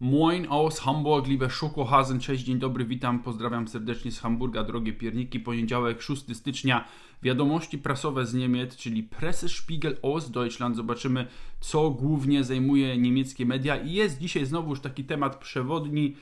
Moin aus Hamburg, liebe Schokohasen, cześć, dzień dobry, witam, pozdrawiam serdecznie z Hamburga, drogie pierniki. Poniedziałek, 6 stycznia, wiadomości prasowe z Niemiec, czyli Pressespiegel aus Deutschland. Zobaczymy, co głównie zajmuje niemieckie media. I jest dzisiaj znowu już taki temat przewodni,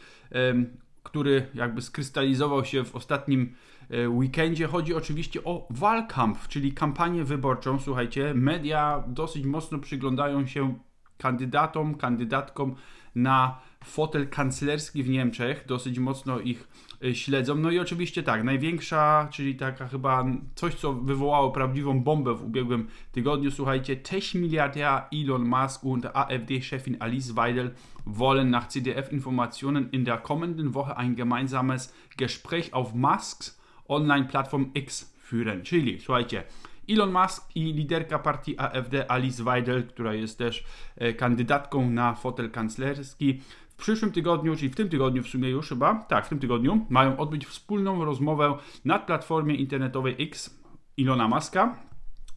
który jakby skrystalizował się w ostatnim e, weekendzie. Chodzi oczywiście o Wahlkampf, czyli kampanię wyborczą. Słuchajcie, media dosyć mocno przyglądają się kandydatom, kandydatkom na fotel kanclerski w Niemczech. Dosyć mocno ich y, śledzą. No i oczywiście tak, największa, czyli taka chyba coś, co wywołało prawdziwą bombę w ubiegłym tygodniu. Słuchajcie, Tech-Milliardär Elon Musk und AfD-Chefin Alice Weidel wollen nach CDF-Informationen in der kommenden Woche ein gemeinsames Gespräch auf Musks Online-Plattform X führen. Czyli, słuchajcie, Elon Musk i liderka partii AfD Alice Weidel, która jest też e, kandydatką na fotel kanclerski. W przyszłym tygodniu, czyli w tym tygodniu w sumie już chyba, tak, w tym tygodniu, mają odbyć wspólną rozmowę na platformie internetowej X Ilona Muska.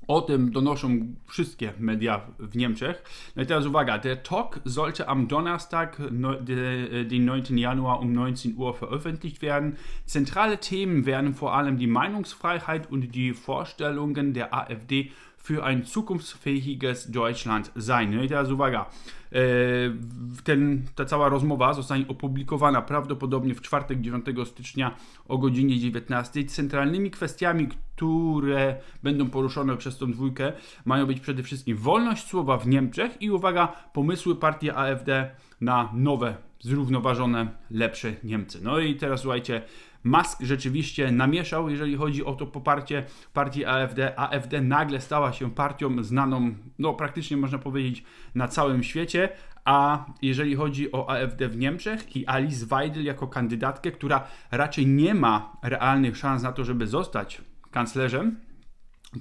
O tym donoszą wszystkie media w Niemczech. No i teraz uwaga, der Talk sollte am Donnerstag, den 9. Januar um 19 Uhr veröffentlicht werden. Zentrale Themen werden vor allem die Meinungsfreiheit und die Vorstellungen der AfD für ein zukunftsfähiges Deutschland sein. No i teraz uwaga, e, ten, ta cała rozmowa zostanie opublikowana prawdopodobnie w czwartek 9 stycznia o godzinie 19. Centralnymi kwestiami, które będą poruszone przez tą dwójkę, mają być przede wszystkim wolność słowa w Niemczech i uwaga, pomysły partii AfD na nowe, zrównoważone, lepsze Niemcy. No i teraz słuchajcie, Musk rzeczywiście namieszał, jeżeli chodzi o to poparcie partii AfD. AfD nagle stała się partią znaną, no praktycznie można powiedzieć, na całym świecie. A jeżeli chodzi o AfD w Niemczech i Alice Weidel jako kandydatkę, która raczej nie ma realnych szans na to, żeby zostać kanclerzem,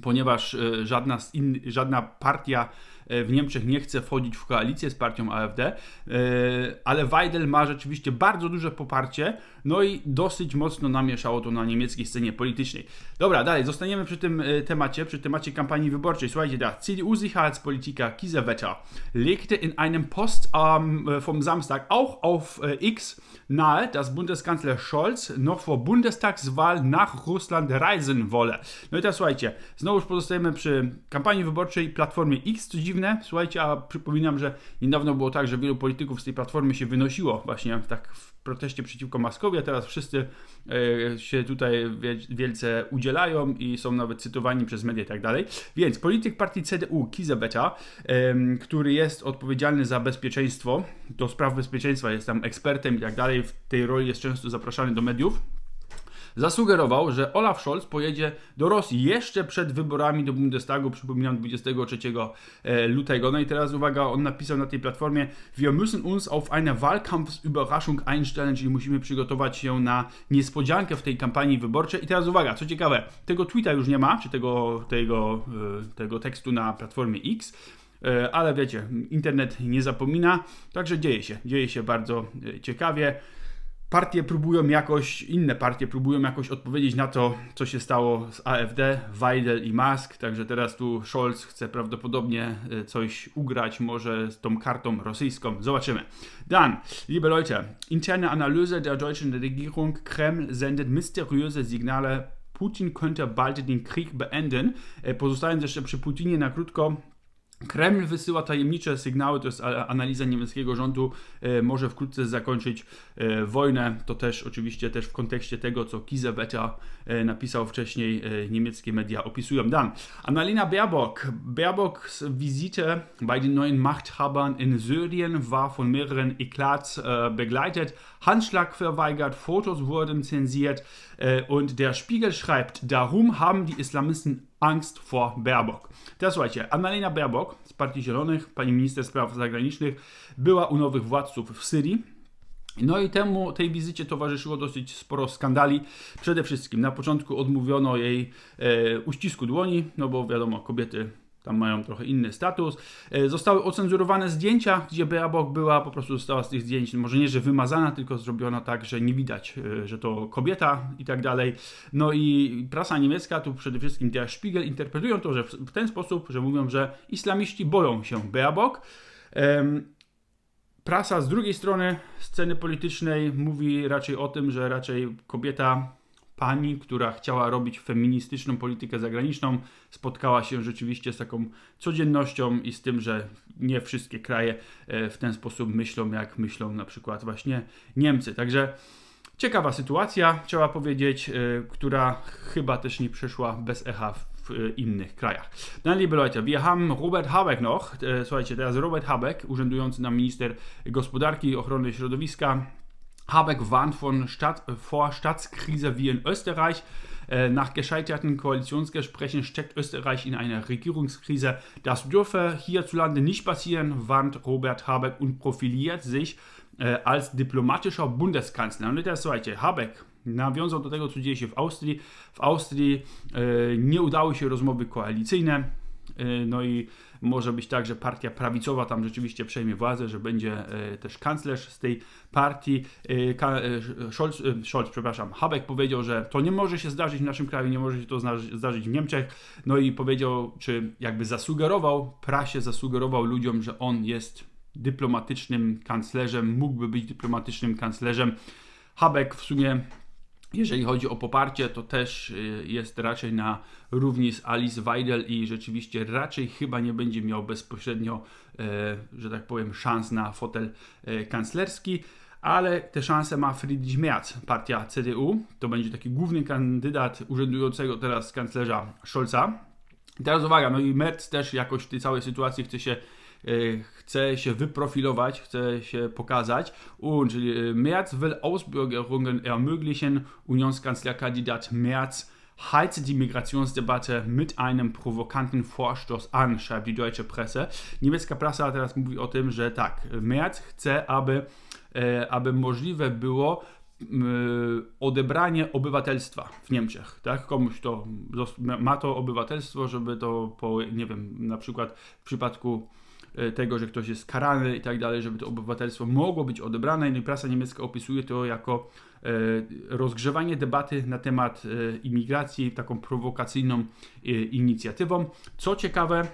ponieważ e, żadna, in, żadna partia w Niemczech nie chce wchodzić w koalicję z partią AfD, e, ale Weidel ma rzeczywiście bardzo duże poparcie, no i dosyć mocno namieszało to na niemieckiej scenie politycznej. Dobra, dalej, zostaniemy przy tym temacie, przy temacie kampanii wyborczej. Słuchajcie, der CDU-Sicherheitspolitiker Kiesewetter legte in einem Post um, vom Samstag auch auf X nahe, dass Bundeskanzler Scholz noch vor Bundestagswahl nach Russland reisen wolle. No i teraz słuchajcie, Znowuż pozostajemy przy kampanii wyborczej Platformie X. Co dziwne, słuchajcie, a przypominam, że niedawno było tak, że wielu polityków z tej platformy się wynosiło właśnie tak w proteście przeciwko Maskowi, a teraz wszyscy e, się tutaj wielce udzielają i są nawet cytowani przez media i tak dalej. Więc polityk partii CDU Kizebeta, który jest odpowiedzialny za bezpieczeństwo, do spraw bezpieczeństwa jest tam ekspertem i tak dalej, w tej roli jest często zapraszany do mediów zasugerował, że Olaf Scholz pojedzie do Rosji jeszcze przed wyborami do Bundestagu, przypominam 23 e, lutego. No i teraz uwaga, on napisał na tej platformie, wir müssen uns auf eine Wahlkampfsüberraschung einstellen, czyli musimy przygotować się na niespodziankę w tej kampanii wyborczej. I teraz uwaga, co ciekawe, tego tweeta już nie ma, czy tego, tego, e, tego tekstu na platformie X, e, ale wiecie, internet nie zapomina, także dzieje się, dzieje się bardzo ciekawie partie próbują jakoś, inne partie próbują jakoś odpowiedzieć na to, co się stało z AfD, Weidel i Musk, także teraz tu Scholz chce prawdopodobnie e, coś ugrać, może z tą kartą rosyjską. Zobaczymy. Dan, liebe Leute, interne Analyse der deutschen Regierung, Kreml sendet mysteriöse Signale, Putin könnte bald den Krieg beenden. E, pozostając jeszcze przy Putinie na krótko, Kreml wysyła tajemnicze sygnały, to jest analiza niemieckiego rządu, e, może wkrótce zakończyć e, wojnę. To też oczywiście też w kontekście tego, co Kiesewetter e, napisał wcześniej, niemieckie media opisują. Dan, Annalena Baerbock. Baerbocks Visite bei den neuen Machthabern in Syrien war von mehreren Eklats begleitet. Handschlag verweigert, Fotos wurden zensiert und der Spiegel schreibt, darum haben die Islamisten Angst vor Baerbock. Teraz słuchajcie, Annalena Baerbock z Partii Zielonych, pani minister spraw zagranicznych, była u nowych władców w Syrii. No i temu, tej wizycie towarzyszyło dosyć sporo skandali. Przede wszystkim na początku odmówiono jej e, uścisku dłoni, no bo wiadomo, kobiety tam mają trochę inny status. E, zostały ocenzurowane zdjęcia, gdzie Bea Bock była, po prostu została z tych zdjęć, może nie, że wymazana, tylko zrobiona tak, że nie widać, e, że to kobieta i tak dalej. No i prasa niemiecka, tu przede wszystkim Der Spiegel, interpretują to że w ten sposób, że mówią, że islamiści boją się Bea Bock. Prasa z drugiej strony sceny politycznej mówi raczej o tym, że raczej kobieta, pani, która chciała robić feministyczną politykę zagraniczną, spotkała się rzeczywiście z taką codziennością i z tym, że nie wszystkie kraje e, w ten sposób myślą, jak myślą na przykład właśnie Niemcy. Także ciekawa sytuacja, trzeba powiedzieć, e, która chyba też nie przeszła bez echa w e, innych krajach. Dann, liebe Leute, wir haben Robert Habeck noch. Słuchajcie, teraz Robert Habeck, urzędujący na minister gospodarki i ochrony środowiska. Habeck warnt von Stadt, vor Staatskrise wie in Österreich. Äh, Nach gescheiterten Koalitionsgesprächen steckt Österreich in einer Regierungskrise. Das dürfe hierzulande nicht passieren, warnt Robert Habeck und profiliert sich äh, als diplomatischer Bundeskanzler. I teraz słuchajcie, Habeck nawiązał do tego, co dzieje się w Austrii. W Austrii nie udały się rozmowy koalicyjne. E, No i może być tak, że partia prawicowa tam rzeczywiście przejmie władzę, że będzie e, też kanclerz z tej partii. E, Scholz, Scholz, przepraszam, Habeck powiedział, że to nie może się zdarzyć w naszym kraju, nie może się to zdarzyć w Niemczech. No i powiedział, czy jakby zasugerował, prasie zasugerował ludziom, że on jest dyplomatycznym kanclerzem, mógłby być dyplomatycznym kanclerzem. Habeck w sumie jeżeli chodzi o poparcie, to też y, jest raczej na równi z Alice Weidel i rzeczywiście raczej chyba nie będzie miał bezpośrednio, e, że tak powiem, szans na fotel e, kanclerski, ale te szanse ma Friedrich Merz, partia CDU. To będzie taki główny kandydat urzędującego teraz kanclerza Scholza. Teraz uwaga, no i Merz też jakoś w tej całej sytuacji chce się chce się wyprofilować, chce się pokazać. Und äh, Merz will Ausbürgerungen ermöglichen. Unionskanzlerkandidat Merz heizt die Migrationsdebatte mit einem provokanten Vorstoß an, schreibt die deutsche Presse. Niemiecka prasa teraz mówi o tym, że tak, Merz chce, aby, e, aby możliwe było odebranie obywatelstwa w Niemczech, tak? Komuś to ma to obywatelstwo, żeby to po, nie wiem, na przykład w przypadku tego, że ktoś jest karany i tak dalej, żeby to obywatelstwo mogło być odebrane. No i prasa niemiecka opisuje to jako e, rozgrzewanie debaty na temat e, imigracji taką prowokacyjną e, inicjatywą. Co ciekawe,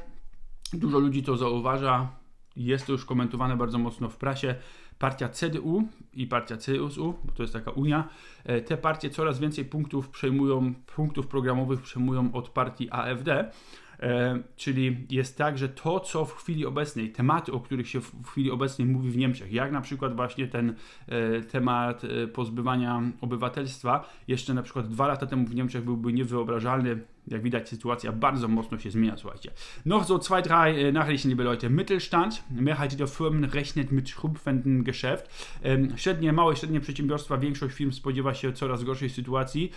dużo ludzi to zauważa, jest to już komentowane bardzo mocno w prasie. Partia CDU i partia CSU, bo to jest taka unia, e, te partie coraz więcej punktów przejmują, punktów programowych przejmują od partii AfD. E, czyli jest tak, że to, co w chwili obecnej, tematy, o których się w chwili obecnej mówi w Niemczech, jak na przykład właśnie ten e, temat e, pozbywania obywatelstwa, jeszcze na przykład dwa lata temu w Niemczech byłby niewyobrażalny. Jak widać, sytuacja bardzo mocno się zmienia, słuchajcie. Noch so zwei, drei Nachrichten, liebe Leute. Mittelstand, Mehrheit der Firmen rechnet mit schrumpfendem Geschäft. Średnie, małe średnie przedsiębiorstwa, większość firm spodziewa się coraz gorszej sytuacji.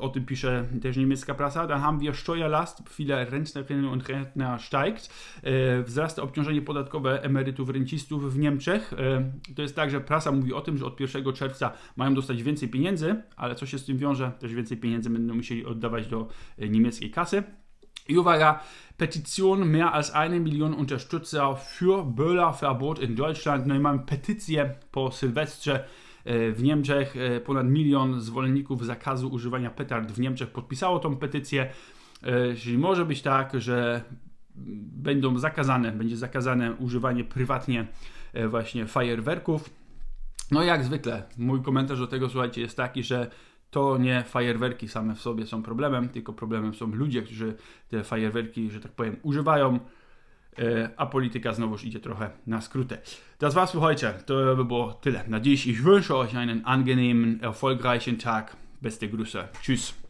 O tym pisze też niemiecka prasa. Dann haben wir Steuerlast, viele Rentnerinnen und Rentner steigt. E, wzrasta obciążenie podatkowe emerytów, rencistów w Niemczech. E, to jest tak, że prasa mówi o tym, że od 1 czerwca mają dostać więcej pieniędzy, ale co się z tym wiąże? Też więcej pieniędzy będą musieli oddawać do e, niemieckiej kasy. I uwaga, Petition mehr als eine Million Unterstützer für Böller-Verbot in Deutschland. No i mamy petycję po Sylwestrze w Niemczech. E, Ponad milion zwolenników zakazu używania petard w Niemczech podpisało tą petycję. E, Czyli może być tak, że będą zakazane, będzie zakazane używanie prywatnie e, właśnie fajerwerków. No jak zwykle, mój komentarz do tego, słuchajcie, jest taki, że to nie fajerwerki same w sobie są problemem, tylko problemem są ludzie, którzy te fajerwerki, że tak powiem, używają, e, a polityka znowuż idzie trochę na skróty. Das war's für heute. To by było tyle na dziś. Ich wünsche euch einen angenehmen, erfolgreichen Tag. Beste Grüße. Tschüss.